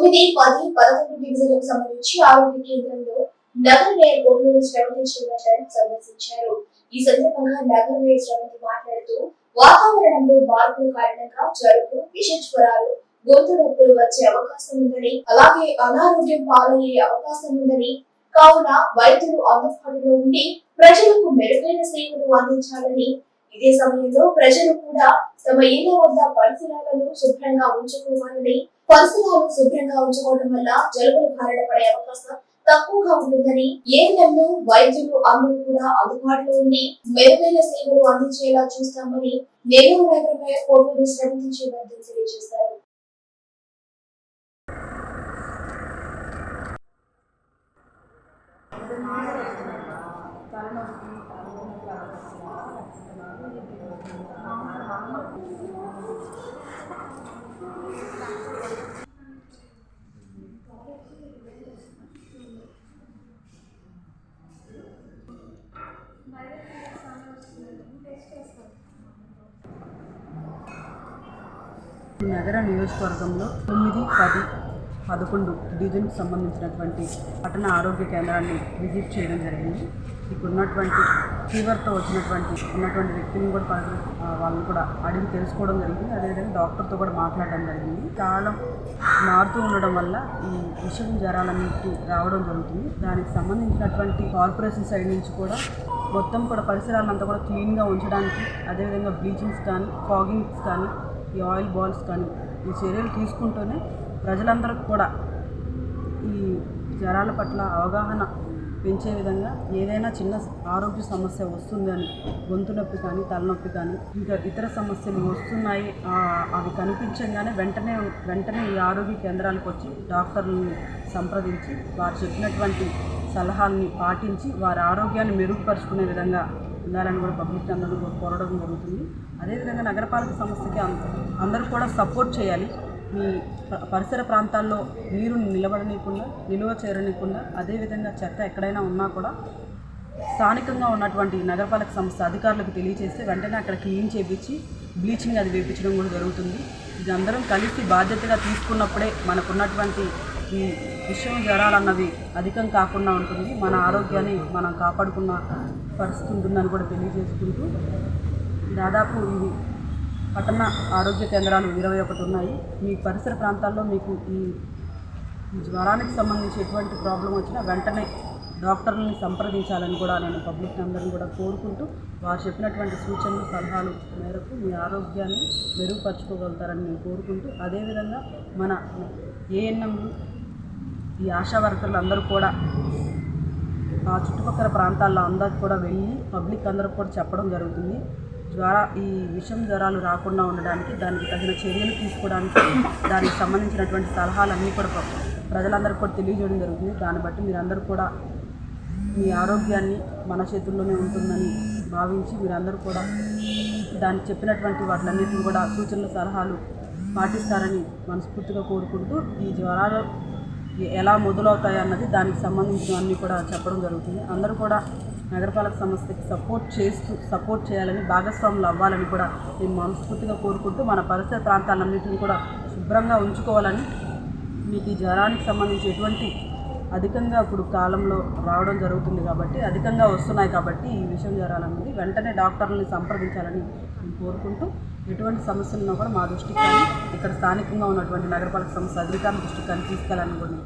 తొమ్మిది పది పదకొండు డివిజన్లకు సంబంధించి ఆరోగ్య కేంద్రంలో నగర మేయర్ కొల్లూరు శ్రవంతి శ్రీవర్ధన్ సందర్శించారు. ఈ సందర్భంగా నగర మేయర్ శ్రవంతి మాట్లాడుతూ వాతావరణంలో మార్పుల కారణంగా జలుబు విష జ్వరాలు గొంతు నొప్పులు వచ్చే అవకాశం ఉందని అలాగే అనారోగ్యం పాలయ్యే అవకాశం ఉందని కావున వైద్యులు అందుబాటులో ఉండి ప్రజలకు మెరుగైన సేవలు అందించాలని ఇదే సమయంలో ప్రజలు కూడా తమ ఇళ్ళ వద్ద పరిసరాలను శుభ్రంగా ఉంచుకోవాలని పరిసరాలు శుభ్రంగా ఉంచుకోవడం వల్ల జలుబులు బారిన పడే అవకాశం తక్కువగా ఉంటుందని ఏ వైద్యులు అందరూ కూడా అందుబాటులో ఉండి మెరుగైన సేవలు అందించేలా చూస్తామని నెల్లూరు నగర మేయర్ కోటూరు తెలియజేశారు Thank you. నగర నియోజకవర్గంలో తొమ్మిది పది పదకొండు డివిజన్కి సంబంధించినటువంటి పట్టణ ఆరోగ్య కేంద్రాన్ని విజిట్ చేయడం జరిగింది. ఇప్పుడు ఉన్నటువంటి ఫీవర్తో వచ్చినటువంటి ఉన్నటువంటి వ్యక్తిని కూడా వాళ్ళని కూడా అడిగి తెలుసుకోవడం జరిగింది. అదేవిధంగా డాక్టర్తో కూడా మాట్లాడడం జరిగింది. కాలం మారుతూ ఉండడం వల్ల ఈ విషయం జ్వరాలన్నిటికీ రావడం జరుగుతుంది. దానికి సంబంధించినటువంటి కార్పొరేషన్ సైడ్ నుంచి కూడా మొత్తం కూడా పరిసరాలంతా కూడా క్లీన్గా ఉంచడానికి అదేవిధంగా బ్లీచింగ్స్ కానీ ఫాగింగ్స్ కానీ ఈ ఆయిల్ బాల్స్ కానీ ఈ చర్యలు తీసుకుంటూనే ప్రజలందరికీ కూడా ఈ జ్వరాల పట్ల అవగాహన పెంచే విధంగా ఏదైనా చిన్న ఆరోగ్య సమస్య వస్తుందని గొంతు నొప్పి కానీ తలనొప్పి కానీ ఇంకా ఇతర సమస్యలు వస్తున్నాయి అవి కనిపించగానే వెంటనే వెంటనే ఈ ఆరోగ్య కేంద్రాలకు వచ్చి డాక్టర్లను సంప్రదించి వారు చెప్పినటువంటి సలహాలని పాటించి వారి ఆరోగ్యాన్ని మెరుగుపరుచుకునే విధంగా ఉండాలని కూడా పబ్లిక్ అందరూ కూడా కోరడం జరుగుతుంది. అదేవిధంగా నగరపాలక సంస్థకి అందరూ కూడా సపోర్ట్ చేయాలి. మీ పరిసర ప్రాంతాల్లో నీరు నిలబడనీయకుండా నిలువ చేరనీయకుండా అదేవిధంగా చెత్త ఎక్కడైనా ఉన్నా కూడా స్థానికంగా ఉన్నటువంటి నగరపాలక సంస్థ అధికారులకు తెలియజేస్తే వెంటనే అక్కడ క్లీన్ చేపించి బ్లీచింగ్ అది వేపించడం కూడా జరుగుతుంది. ఇది అందరం కలిసి బాధ్యతగా తీసుకున్నప్పుడే మనకున్నటువంటి ఈ విషయం జ్వరాలన్నవి అధికం కాకుండా ఉంటుంది. మన ఆరోగ్యాన్ని మనం కాపాడుకున్న పరిస్థితి ఉంటుందని కూడా తెలియజేసుకుంటూ దాదాపు ఇది పట్టణ ఆరోగ్య కేంద్రాలు ఇరవై ఒకటి ఉన్నాయి. మీ పరిసర ప్రాంతాల్లో మీకు ఈ జ్వరానికి సంబంధించి ఎటువంటి ప్రాబ్లం వచ్చినా వెంటనే డాక్టర్ని సంప్రదించాలని కూడా నేను పబ్లిక్ అందరిని కూడా కోరుకుంటూ వారు చెప్పినటువంటి సూచనలు సలహాలు మేరకు మీ ఆరోగ్యాన్ని మెరుగుపరచుకోగలుగుతారని నేను కోరుకుంటూ అదేవిధంగా మన ఏఎన్ఎంలు ఈ ఆశా వర్కర్లు అందరూ కూడా ఆ చుట్టుపక్కల ప్రాంతాల్లో అందరికి కూడా వెళ్ళి పబ్లిక్ అందరికి కూడా చెప్పడం జరుగుతుంది. జ్వర ఈ విషం జ్వరాలు రాకుండా ఉండడానికి దానికి తగిన చర్యలు తీసుకోవడానికి దానికి సంబంధించినటువంటి సలహాలన్నీ కూడా ప్రజలందరికీ కూడా తెలియజేయడం జరుగుతుంది. దాన్ని బట్టి మీరందరూ కూడా మీ ఆరోగ్యాన్ని మన చేతుల్లోనే ఉంటుందని భావించి మీరందరూ కూడా దానికి చెప్పినటువంటి వాటిలన్నింటినీ కూడా సూచనలు సలహాలు పాటిస్తారని మనస్ఫూర్తిగా కోరుకుంటూ ఈ జ్వరాలు ఎలా మొదలవుతాయి అన్నది దానికి సంబంధించినవన్నీ కూడా చెప్పడం జరుగుతుంది. అందరూ కూడా నగరపాలక సంస్థకి సపోర్ట్ చేస్తూ సపోర్ట్ చేయాలని భాగస్వాములు అవ్వాలని కూడా మేము మనస్ఫూర్తిగా కోరుకుంటూ మన పరిసర ప్రాంతాలన్నింటిని కూడా శుభ్రంగా ఉంచుకోవాలని మీకు ఈ జ్వరానికి సంబంధించి ఎటువంటి అధికంగా ఇప్పుడు కాలంలో రావడం జరుగుతుంది కాబట్టి అధికంగా వస్తున్నాయి కాబట్టి ఈ విషయం జ్వరాలన్నది వెంటనే డాక్టర్లని సంప్రదించాలని నేను కోరుకుంటూ ఎటువంటి సమస్యలను కూడా మా దృష్టికి కానీ ఇక్కడ స్థానికంగా ఉన్నటువంటి నగరపాలక సంస్థ అధికారుల దృష్టికి కానీ తీసుకెళ్ళాలని కూడా